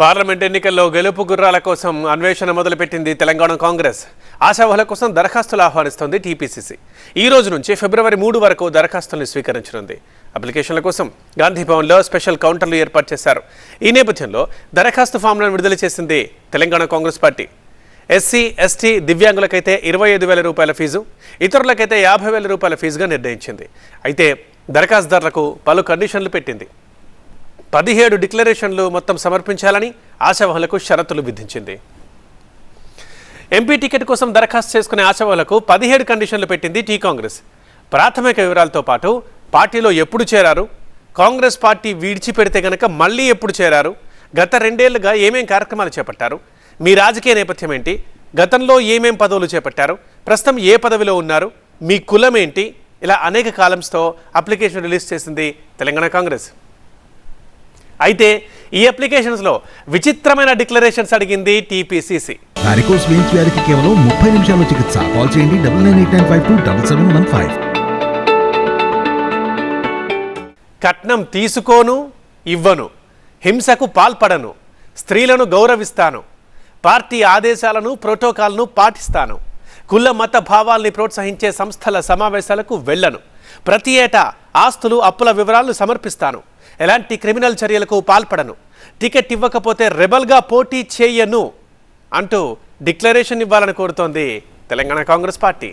Parliament ఎన్నికల్లో గెలుపు గుర్రాల కోసం అన్వేషణ మొదలుపెట్టింది తెలంగాణ కాంగ్రెస్. ఆశావహుల కోసం దరఖాస్తులు ఆహ్వానిస్తోంది టీపీసీసీ. ఈ రోజు నుంచి ఫిబ్రవరి మూడు వరకు దరఖాస్తుల్ని స్వీకరించనుంది. అప్లికేషన్ల కోసం గాంధీ భవన్లో స్పెషల్ కౌంటర్లు ఏర్పాటు చేశారు. ఈ నేపథ్యంలో దరఖాస్తు ఫామ్లను విడుదల చేసింది Telangana Congress party. SC ST దివ్యాంగులకైతే ఇరవై ఐదు వేల రూపాయల ఫీజు ఇతరులకైతే యాభై వేల రూపాయల ఫీజుగా నిర్ణయించింది. అయితే దరఖాస్తుదారులకు పలు కండిషన్లు పెట్టింది. పదిహేడు డిక్లరేషన్లు మొత్తం సమర్పించాలని ఆశావహులకు షరతులు విధించింది. ఎంపీ టికెట్ కోసం దరఖాస్తు చేసుకునే ఆశావహులకు పదిహేడు కండిషన్లు పెట్టింది టీ కాంగ్రెస్. ప్రాథమిక వివరాలతో పాటు పార్టీలో ఎప్పుడు చేరారు? కాంగ్రెస్ పార్టీ విడిచిపెడితే గనక మళ్ళీ ఎప్పుడు చేరారు? గత రెండేళ్ళుగా ఏమేం కార్యక్రమాలు చేపట్టారు? మీ రాజకీయ నేపథ్యం ఏంటి? గతంలో ఏమేం పదవులు చేపట్టారు? ప్రస్తుతం ఏ పదవిలో ఉన్నారు? మీ కులం ఏంటి? ఇలా అనేక కాలమ్స్తో అప్లికేషన్ రిలీజ్ చేసింది తెలంగాణ కాంగ్రెస్. అయితే ఈ అప్లికేషన్స్లో విచిత్రమైన డిక్లరేషన్స్ అడిగింది టీపీసీసీ వారికోస్ వెయిన్స్ వ్యాధికి కేవలం ముప్పై నిమిషాల్లో చికిత్స. కాల్ చేయండి double nine eight nine five two double seven one five. కట్నం తీసుకోను ఇవ్వను. హింసకు పాల్పడను. స్త్రీలను గౌరవిస్తాను. పార్టీ ఆదేశాలను ప్రోటోకాల్ను పాటిస్తాను. కుల మత భావాల్ని ప్రోత్సహించే సంస్థల సమావేశాలకు వెళ్ళను. ప్రతి ఏటా ఆస్తులు అప్పుల వివరాలను సమర్పిస్తాను. ఎలాంటి క్రిమినల్ చర్యలకు పాల్పడను. టికెట్ ఇవ్వకపోతే రెబల్గా పోటీ చేయను అంటూ డిక్లరేషన్ ఇవ్వాలని కోరుతోంది తెలంగాణ కాంగ్రెస్ పార్టీ.